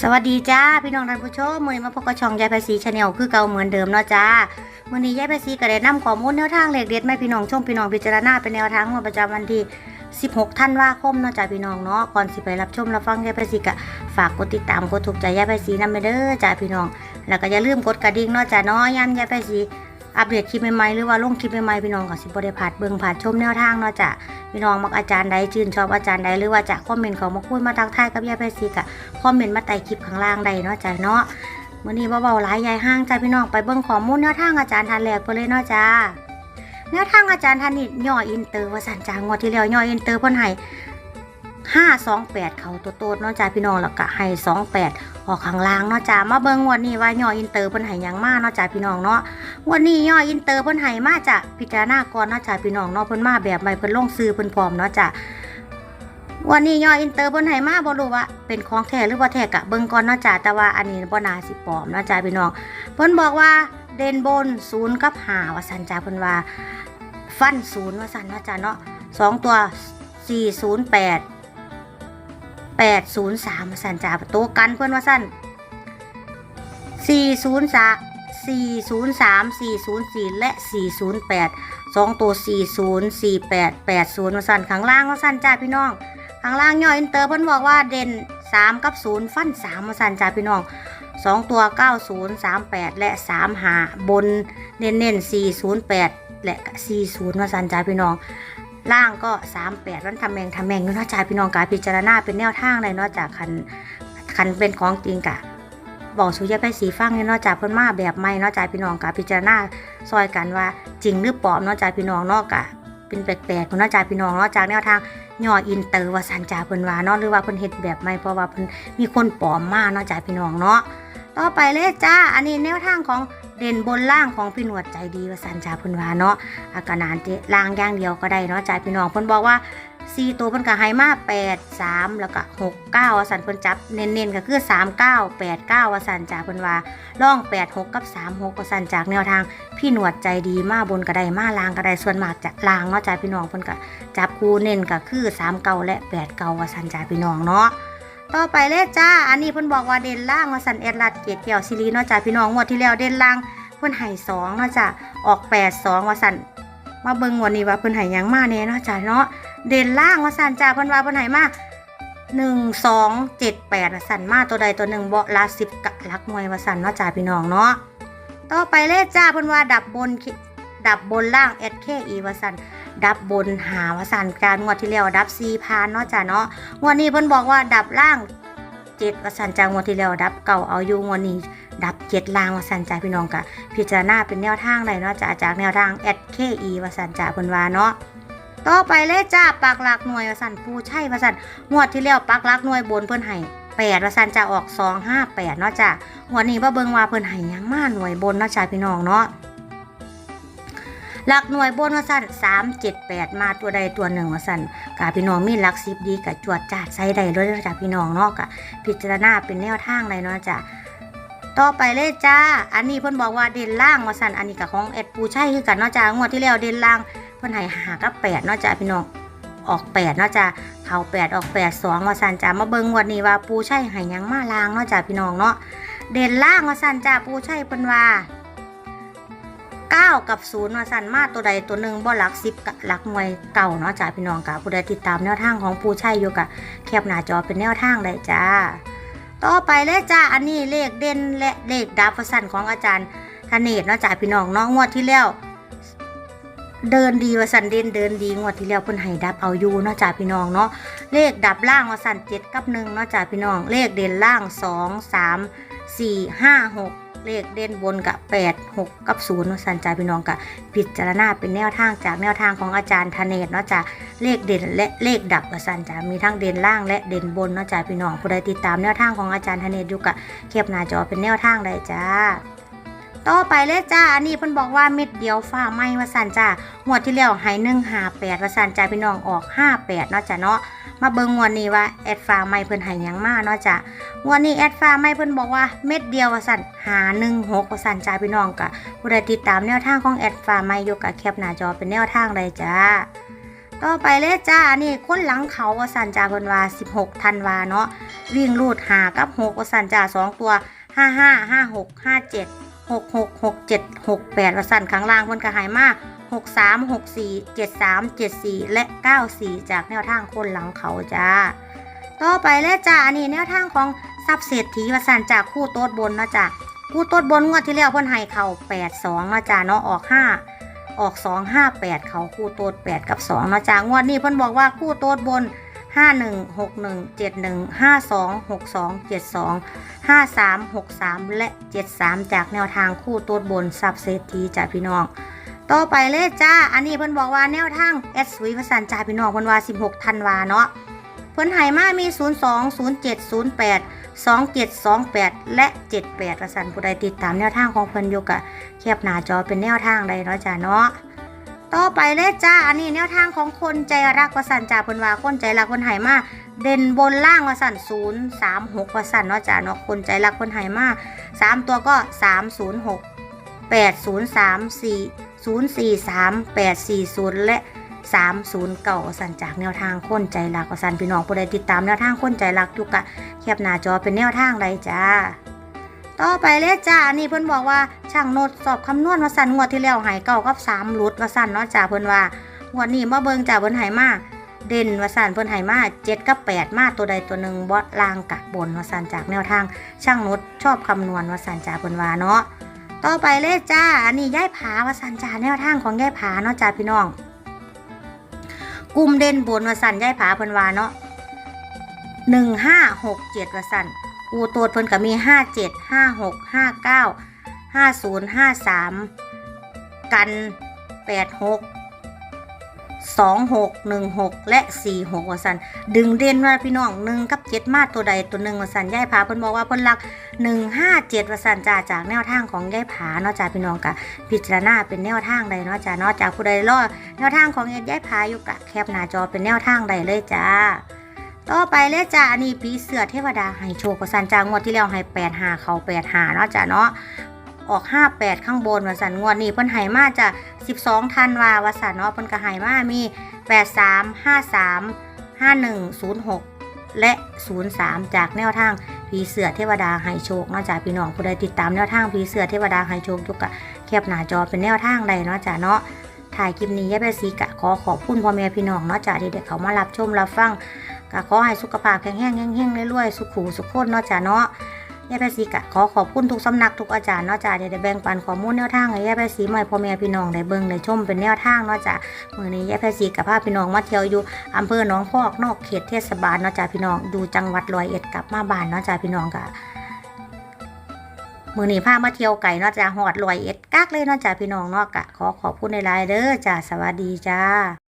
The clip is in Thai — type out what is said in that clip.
สวัสดีจ้าพี่น้องท่านผู้ชมมือมาพบกับช่องยายภาษีชาแนลคือเก่าเหมือนเดิมเนาะจ้าวันนี้ยายภาษีก็ได้นำข้อมูลแนวทางเหลขเด็ดมาพี่น้องชมพี่น้องพิจารณาเป็นแนวทางงวดประจำวันที่ 16ธันว่าคมเนาะจ้าพี่น้องเนาะก่อนสิไปรับชมรับฟังยายภาษีก็ฝากกดติดตามกดถูกใจยายภาษีนำไปเด้อจ้าพี่น้อง แล้วก็อย่าลืมกดกระดิ่งเนาะจ้าเนาะยันยายภาษีอัปเดตคลิปใหม่ๆหรือว่าลงคลิปใหม่ๆพี่น้องก็สิบ่ได้พลาดเบิ่งผ่านชมแนวทางเนาะจ้า พี่น้องมักอาจารย์ใดชื่นชอบอาจารย์ใดหรือว่าจะคอมเมนต์เขามาคุยมาทักทายกับยายภาษีก็คอมเมนต์มาใต้คลิปข้างล่างได้เนาะจ้าเนาะมื้อนี้เบาๆหลายยายห้างจ้าพี่น้องไปเบิ่งข้อมูลแนวทางอาจารย์ทันแรกไปเลยเนาะจ้าแนวทางอาจารย์ทันนี่ย่ออินเตอร์ว่าสันจางวดที่แล้วย่ออินเตอร์เพิ่นให้528เขาตัวโตดเนาะจ้าพี่น้องแล้วก็ให้28อ อกข้างล่างเนาะจ้ามาเบิ่งวดนี้ว่าย่ออินเตอร์เพิ่นให้หยังมาเนาะจ้าพี่น้องเนาะวดนี้ย่ออินเตอร์เพิ่นให้มาจ้ะพิจารณาก่อนเนาะจ้าพี่น้องเนาะเพิ่นมาแบบใหม่เพิ่นลงซื้อเพิ่นพร้อมเนาะจ้าวันนี้ยออินเตอร์เพิ่นให้มาบ่รู้ว่าเป็นของแท้หรือบ่แท้กะเบิ่งก่อนเนาะจ้าแต่ว่าอันนี้บ่น่าสิปลอมเนาะจ้าพี่น้องเพิ่นบอกว่าเด่นบน0กับ5ว่าซั่นจ้าเพิ่นว่าฟัน0ว่าซั่นเนาะจ้าเนาะสองตัวสี่ศูนย์แปด 408 803ว่าซั่นจ้าตัวกันเพิ่อนว่าซั่น403 403 404และ408สองตัว40 48 80ว่าสั่นข้างล่างว่าสั่นจ้าพี่น้องข้างล่างย่อยอินเตอร์เพิ่อนบอกว่าเด่น3กับ0ฟัน3ว่าสั่นจ้าพี่น้อง2ตัว90 38และ3หาบนเน้นเน้น408และก็40ว่าสั่นจ้าพี่น้อง ล่างก็ 38วันทำแมงทำแมงอยู่เนาะจ้าพี่น้องกาพิจารณาเป็นแนวทางเลยเนาะจากคันคันเป็นของจริงกะบอกสุยายไปสีฟังเนี่ยเนาะจากเพิ่นมาแบบใหม่เนาะจากพี่น้องกะพิจารณาซอยกันว่าจริงหรือปลอมเนาะจากพี่น้องเนาะกะเป็นแปลกๆเนาะจากพี่น้องเนาะจากแนวทางย่ออินเตอร์ว่าสันจาเพิ่นว่าเนาะหรือว่าเพิ่นเฮ็ดแบบใหม่เพราะว่าเพิ่นมีคนปลอมมาเนาะจากพี่น้องเนาะต่อไปเลยจ้าอันนี้แนวทางของ เด่นบนล่างของพี่หนวดใจดีว่าสันจาเพิ่นว่าเนาะอากานานเจล่างอย่างเดียวก็ได้เนาะจาพี่น้องเพิ่นบอกว่าสี่ตัวเพิ่นก็ให้มา8 3แล้วก็6 9ว่าสันเพิ่นจับเน้นๆก็คือ3 9 8 9ว่าสันจากเพิ่นว่าร่อง8 6กับ3 6ว่าสันจากแนวทาง พี่หนวดใจดีมาบนกระไดมาลางกระไดส่วนมากจะลางเนาะจาพี่น้องเพิ่นก็จับคู่เน้นก็คือ3 9และ8 9ว่าสันจากพี่น้องเนาะ ต่อไปเลยจ้า อันนี้เพิ่นบอกว่าเด่นล่างว่าสันแอดลัดเกียรติเกี่ยวซิลีเนาะจากพี่น้องงวดที่แล้วเด่นล่างเพิ่นให้2เนาะจ้ะออก8 2ว่าสันมาเบิ่งวดนี้ว่าเพิ่นให้หยังมาแน่เนาะจ้ะเนาะเด่นล่างว่าสันจ่าเพิ่นว่าเพิ่นให้มาหนึ่งสองเจ็ดแปดว่าสันมาตัวใดตัวหนึ่งเบาะละสิบกะลักมวยว่าสันเนาะจ่าพี่น้องเนาะต่อไปเลขจ้าเพิ่นว่าดับบนดับบนล่างแอดเคอีว่าสัน ดับบนหาวสันการงวดที่แล้วดับซีพานเนาะจ้าเนาะงวดนี้เพิ่นบอกว่าดับล่างเจ็ดวสันจางวดที่แล้วดับเก่าเอาอยู่งวดนี้ดับเจ็ดล่างวสันจ่าพี่น้องกะพิจารณาเป็นแนวทางเลยเนาะจ้าจากแนวทางแอดเคอีวสันจ่าเพิ่นว่าเนาะต่อไปเลยจ้าปักหลักหน่วยวสันปูใช่วสันงวดที่แล้วปักหลักหน่วยบนเพิ่นให้แปดวสันจะออกสองห้าแปดเนาะจ้างวดนี้ว่าเบิงว่าเพิ่นให้ยังมาหน่วยบนเนาะจ้าพี่น้องเนาะ หลักหน่วยบนว่าสันสามเจ็ดแปดมาตัวใดตัวหนึ่งว่าสันกาพี่น้องมีหลักสิบดีกับจวดจาดใส่ใดด้วยเนาะจ้าพี่น้องเนาะกะพิจารณาเป็นแนวทางเลยเนาะจ้าต่อไปเลยจ้า อันนี้เพิ่นบอกว่าเด่นล่างว่าสันอันนี้กับของเอ็ดปูใช่คือกันเนาะจ้างวดที่แล้วเด่นล่างเพิ่นให้หากับแปดเนาะจ้ะพี่น้องออกแปดเนาะจ้ะเข้าแปดออกแปดสองว่าสันจ้ะมาเบิ่งงวันนี้ว่าปูใช่ให้หยังมาลางเนาะจ้ะพี่น้องเนาะเด่นล่างว่าสันจ้ะปูใช่เพิ่นว่า เก้ากับศูนย์ว่าสันมาตัวใดตัวหนึ่งบ่หลักสิบกับหลักหน่วยเก่าเนาะจ้ะพี่น้องกะผู้ใดติดตามแนวทางของปูใช่อยู่กะแคบหน้าจอเป็นแนวทางเลยจ้า ต่อไปเลยจ้าอันนี้เลขเด่นและเลขดับว่าสั่นของอาจารย์ธเนศเนาะจ้ะพี่น้องเนาะงวดที่แล้วเดินดีว่าสันเด่นเดินดีงวดที่แล้วเพิ่นให้ดับเอาอยู่เนาะจ้าพี่น้องเนาะเลขดับล่างว่าสันเจ็ดกับหนึ่งเนาะจ้าพี่น้อง เลขเด่นล่างสองสามสี่ห้าหก เลขเด่นบนกับแปดหกกับศูนย์สันจ้าพี่น้องกับพิจารณาเป็นแนวทางจากแนวทางของอาจารย์ธเนศเนาะจ้าเลขเด่นและเลขดับสันจ้ามีทั้งเด่นล่างและเด่นบนเนาะจ้าพี่น้องผู้ใดติดตามแนวทางของอาจารย์ธเนศอยู่กับเก็บหน้าจอเป็นแนวทางเลยจ้า ต่อไปเลยจ้า อันนี้เพิ่นบอกว่าเม็ดเดียวฟ้าไหม้ว่าสันจ้างวดที่แล้วให้หนึ่งหาแปดว่าสันจ้าพี่น้องออกห้าแปดเนาะจ้ะเนาะมาเบิ่งงวดนี้ว่าแอดฟ้าไหม้เพิ่นห้หยังมากเนาะจ้ะงวดนี้แอดฟ้าไหม้เพิ่นบอกว่าเม็ดเดียวว่าสันหาหนึ่งหกว่าสันจ้าพี่น้องกะผู้ใดติดตามแนวทางของแอดฟ้าไหม้อยู่กับแคปหน้าจอเป็นแนวทางเลยจ้าต่อไปเลยจ้านนี้คนหลังเขาว่าสันจ้าเพิ่นว่า 16ธันวาเนาะวิ่งรูดหากับ6ว่าสันจ้าสองตัว 55 56 57 66 67 68ว่าสันข้างล่างเพิ่นก็หายมาก63 64 73 74และ94จากแนวทางคนหลังเขาจ้าต่อไปเลยจ้าอันนี้แนวทางของทรัพย์เศรษฐีว่าสันจากคู่โต๊ดบนนะจ้าคู่โต๊ดบนงวดที่แล้วเพิ่นให้เข่า82เนะจ้าเนาะออก5ออก2 5 8เขาคู่โต๊ด8กับ2เนะจ้างวดนี้เพิ่นบอกว่าคู่โต๊ดบน 51 61 71 52 62 72 53 63 และ 73 จากแนวทางคู่ต๊ดบนซับเศรษฐีจ้าพี่น้องต่อไปเลยจ้า อันนี้เพิ่นบอกว่าแนวทางแอดสวีพัสันจ้าพี่น้องเพิ่นว่า 16ธันวาเนาะ เพิ่นให้มามี 02 07 08 27 28 และ 78ประสันผู้ใดติดตามแนวทางของเพิ่นอยู่กะแคบหน้าจอเป็นแนวทางใดเนาะจ้าเนาะ ต่อไปเลยจ้า อันนี้แนวทางของคนใจรักวสันจ่าเพิ่นว่าคนใจรักคนไหมาเด่นบนล่างวสันศูนย์สามหกวสันเนาะจ้าเนาะคนใจรักคนไหมาสามตัวก็สามศูนย์หกแปดศูนย์สามสี่ศูนย์สี่สามแปดสี่ศูนย์และสามศูนย์เก่าสันจากแนวทางคนใจรักวสันพี่น้องผู้ใดติดตามแนวทางคนใจรักอยู่กะแคบหน้าจอเป็นแนวทางใดจ้า ต่อไปเลยจ้านนี้เพิ่นบอกว่าช่างโนดสอบคำนวณว่าสันงวดที่แล้วหายเก่ากับสามรุดว่าสันเนาะจ้าเพิ่นว่างวดนี้มาเบิ่งจ้าเพิ่นหายมาเด่นวาสันเพิ่นหายมาเจ็ดกับแปดมาตัวใดตัวหนึ่งบ่ลางกับบนวาสันจากแนวทาง ช่างโนดชอบคำนวณวาสันจ้าเพิ่นว่าเนาะต่อไปเลยจ้าอันนี้ย้ายผาวาสันจ้าแนวทางของย้ายผาเนาะจ้าพี่น้องกลุ่มเด่นบนวาสันย้ายผาเพิ่นว่าเนาะหนึ่งห้าหกเจ็ดวาสัน อูตัวเพิ่นก็มี 5 7 5 6 5 9 5 0 5 3 กัน 8 6 2 6 1 6 และ 4 6ว่าสันดึงเด่นว่าพี่น้อง1กับ7มาตัวใดตัวหนึ่งว่าสันย่ายผาเพิ่นบอกว่าเพิ่นรัก 1 5 7ว่าสันจ่าจากแนวทางของย่ายผาเนาะจ่าพี่น้องกะพิจารณาเป็นแนวทางใดเนาะจ่าเนาะจากผู้ใดรอแนวทางของย่ายผาอยู่กะแคปหน้าจอเป็นแนวทางใดเลยจ้า ต่อไปเลยจ้าอันนี้ปีเสือเทวดาให้โชคกสันจางวดที่แล้วให้แปดหาเขาแปดหาเนาะจ้ะเนาะออกห้าแปดข้างบนวสันงวดนี้เพิ่นให้มาจ้ะสิบสองธันวาวสันเนาะเพิ่นก็ให้มามีแปดสามห้าสามห้าหนึ่งศูนย์หกและศูนย์สามจากแนวทางผีเสือเทวดาให้โชคเนาะจ้ะพี่น้องผู้ใดติดตามแนวทางผีเสือเทวดาให้โชคทุกกะแคบหน้าจอเป็นแนวทางใดเนาะจ้ะเนาะถ่ายคลิปนี้ยายเบสีกะขอขอบคุณพ่อแม่พี่น้องเนาะจ้ะที่เด็กเขามารับชมรับฟัง ก็ขอให้สุขภาพแข็งแรงแห้งๆรวยๆสุขูสุขคนเนาะจ้าเนาะยายแพรสีกะขอขอบคุณทุกสำนักทุกอาจารย์เนาะจ้าที่ได้แบ่งปันข้อมูลแนวทางให้ยายแพรสีใหม่พ่อแม่พี่น้องได้เบิ่งได้ชมเป็นแนวทางเนาะจ้ามื้อนี้ยายแพรสีกับพาพี่น้องมาเที่ยวอยู่อำเภอหนองพอกนอกเขตเทศบาลเนาะจ้าพี่น้องดูจังหวัดร้อยเอ็ดกลับมาบ้านเนาะจ้าพี่น้องกะมื้อนี้พามาเที่ยวไก่เนาะจ้าฮอดร้อยเอ็ดกักเลยเนาะจ้าพี่น้องเนาะกะขอขอบคุณในไลน์เด้อจ้าสวัสดีจ้า